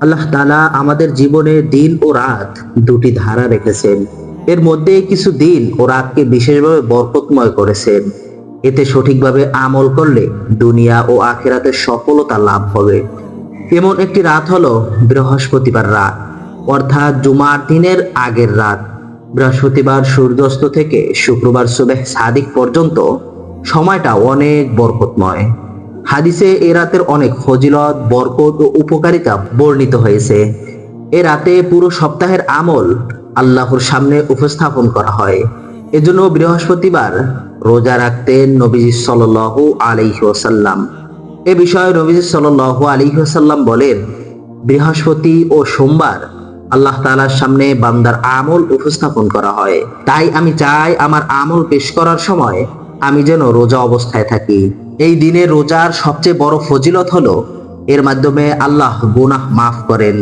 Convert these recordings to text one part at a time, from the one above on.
আল্লাহ তালা আমাদের জীবনে দিন ও রাত দুটি ধারা রেখেছেন। এর মধ্যে কিছু দিন ও রাতকে বিশেষভাবে বরকতময় করেছেন। এতে সঠিকভাবে আমল করলে দুনিয়া ও আখেরাতে সফলতা লাভ হবে। এমন একটি রাত হলো বৃহস্পতিবার রাত, অর্থাৎ জুমার দিনের আগের রাত। বৃহস্পতিবার সূর্যাস্ত থেকে শুক্রবার সুবেহ সাদিক পর্যন্ত সময়টা অনেক বরকতময়। হাদিসে এ রাতের অনেক ফজিলত, বরকত ও উপকারিতা বর্ণিত হয়েছে। এ রাতে পুরো সপ্তাহের আমল আল্লাহর সামনে উপস্থাপন করা হয়। এজন্য বৃহস্পতিবার রোজা রাখতেন নবীজি সাল্লাল্লাহু আলাইহি এ বিষয়ে নবীজি সাল্লাল্লাহু আলাইহি ওয়াসাল্লাম বলেন, বৃহস্পতি ও সোমবার আল্লাহ তালার সামনে বান্দার আমল উপস্থাপন করা হয়। তাই আমি চাই আমার আমল পেশ করার সময় আমি যেন রোজা অবস্থায় থাকি। এই দিনে রোজার সবচেয়ে বড় ফজিলত হলো, এর মাধ্যমে আল্লাহ গুনাহ মাফ করেন।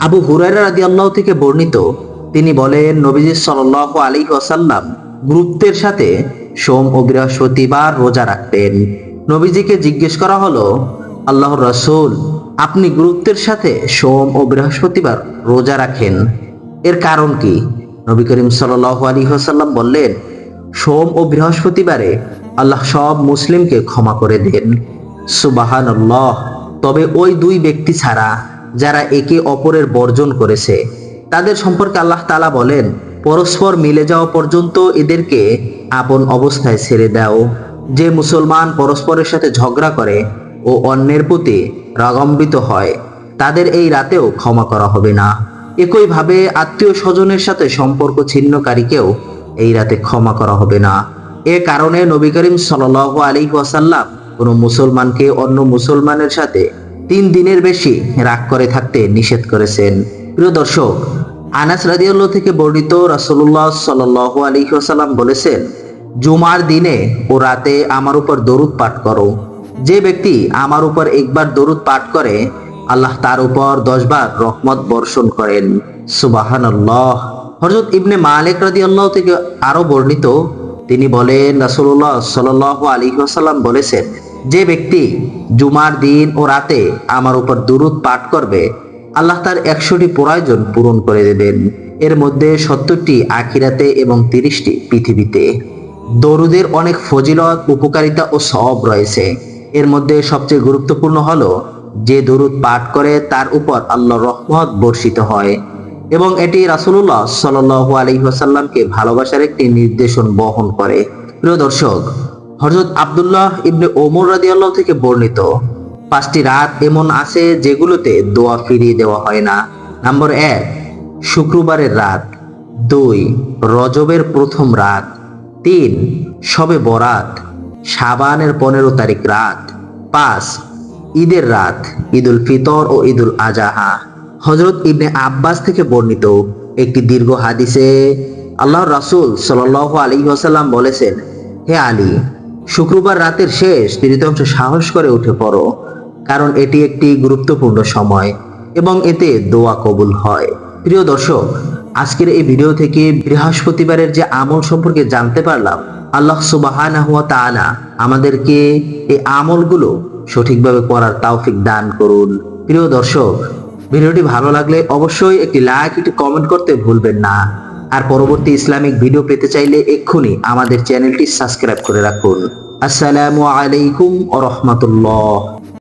আবু হুরায়রা আল্লাহ থেকে বর্ণিত, তিনি বলেন, নবীজি সাল্লাল্লাহু আলী ওয়াসাল্লাম গুরুত্বের সাথে সোম ও বৃহস্পতিবার রোজা রাখতেন। নবীজিকে জিজ্ঞেস করা হলো, আল্লাহর রাসূল, আপনি গুরুত্বের সাথে সোম ও বৃহস্পতিবার রোজা রাখেন। এর কারণ কি? নবী করিম সাল্লাল্লাহু আলী ওয়াসাল্লাম বললেন, সোম ও বৃহস্পতিবারে আল্লাহ সব মুসলিমকে ক্ষমা করে দেন। সুবাহান তবে ওই দুই ব্যক্তি ছাড়া যারা একে অপরের বর্জন করেছে, তাদের সম্পর্কে আল্লাহ তালা বলেন, পরস্পর মিলে যাওয়া পর্যন্ত এদেরকে আপন অবস্থায় ছেড়ে দাও। যে মুসলমান পরস্পরের সাথে ঝগড়া করে ও অন্যের প্রতি রাগম্বিত হয়, তাদের এই রাতেও ক্ষমা করা হবে না। একইভাবে আত্মীয় স্বজনের সাথে সম্পর্ক ছিন্নকারীকেও এই রাতে ক্ষমা করা হবে না। এ কারণে নবী করিম সাল আলী ওয়াসাল্লাম কোনো মুসলমানকে অন্য মুসলমানের সাথে তিন দিনের বেশি রাগ করে থাকতে নিষেধ করেছেন। প্রিয় দর্শক, আনাস রাদিয়াল্লাহ থেকে বর্ণিত রাসূলুল্লাহ সাল্লাল্লাহু আলাইহি ওয়াসাল্লাম বলেছেন, জুমার দিনে ও রাতে আমার উপর দরুদ পাঠ করো। যে ব্যক্তি আমার উপর একবার দরুদ পাঠ করে, আল্লাহ তার উপর দশবার রহমত বর্ষণ করেন। সুবাহানাল্লাহ। হযরত ইবনে মালিক রাদিয়াল্লাহু থেকে আরও বর্ণিত তিনি বলেন, রাসূলুল্লাহ সাল্লাল্লাহু আলাইহি ওয়াসাল্লাম বলেছেন, যে ব্যক্তি জুমার দিন ও রাতে আমার উপর দুরুদ পাঠ করবে, আল্লাহ তার একশোটি প্রয়োজন পূরণ করে দেবেন। এর মধ্যে সত্তরটি আখিরাতে এবং তিরিশটি পৃথিবীতে। দরুদের অনেক ফজিলত, উপকারিতা ও সব রয়েছে। এর মধ্যে সবচেয়ে গুরুত্বপূর্ণ হলো, যে দরুদ পাঠ করে তার উপর আল্লাহ রহমত বর্ষিত হয়। এবং এটি রাসূলুল্লাহ সাল্লাল্লাহু আলাইহি ওয়াসাল্লামকে ভালোবাসার একটি নির্দেশন বহন করে। প্রিয় দর্শক, হযরত আব্দুল্লাহ ইবনে ওমর রাদিয়াল্লাহু থেকে বর্ণিত, পাঁচটি রাত এমন আছে যেগুলোতে দোয়া ফিরিয়ে দেওয়া হয় না। নাম্বার এক, শুক্রবারের রাত। দুই, রজবের প্রথম রাত। তিন শবে বরাত সাবানের পনেরো তারিখ রাত। পাঁচ, ঈদের রাত, ঈদুল ফিতর ও ঈদুল আজাহা হজরত ইবনে আব্বাস থেকে বর্ণিত একটি দীর্ঘ হাদিসে আল্লাহর রাসূল সাল্লাল্লাহু আলাইহি ওয়াসাল্লাম বলেছেন, হে আলী, শুক্রবার রাতের শেষ তৃতীয়াংশ সাহস করে উঠে পড়ো, কারণ এটি একটি গুরুত্বপূর্ণ সময় এবং এতে দোয়া কবুল হয়। প্রিয় দর্শক, আজকের এই ভিডিও থেকে বৃহস্পতিবারের যে আমল সম্পর্কে জানতে পারলাম, আল্লাহ তাআলা আমাদেরকে এই আমলগুলো সঠিকভাবে করার তৌফিক দান করুন। প্রিয় দর্শক ভিডিওটি ভালো লাগলে অবশ্যই একটি লাইক একটি কমেন্ট করতে ভুলবেন না। আর পরবর্তী ইসলামিক ভিডিও পেতে চাইলে এক্ষুনি আমাদের চ্যানেলটি সাবস্ক্রাইব করে রাখুন। আসসালামু আলাইকুম ওরহমতুল্লাহ। রাহমাতুল্লাহ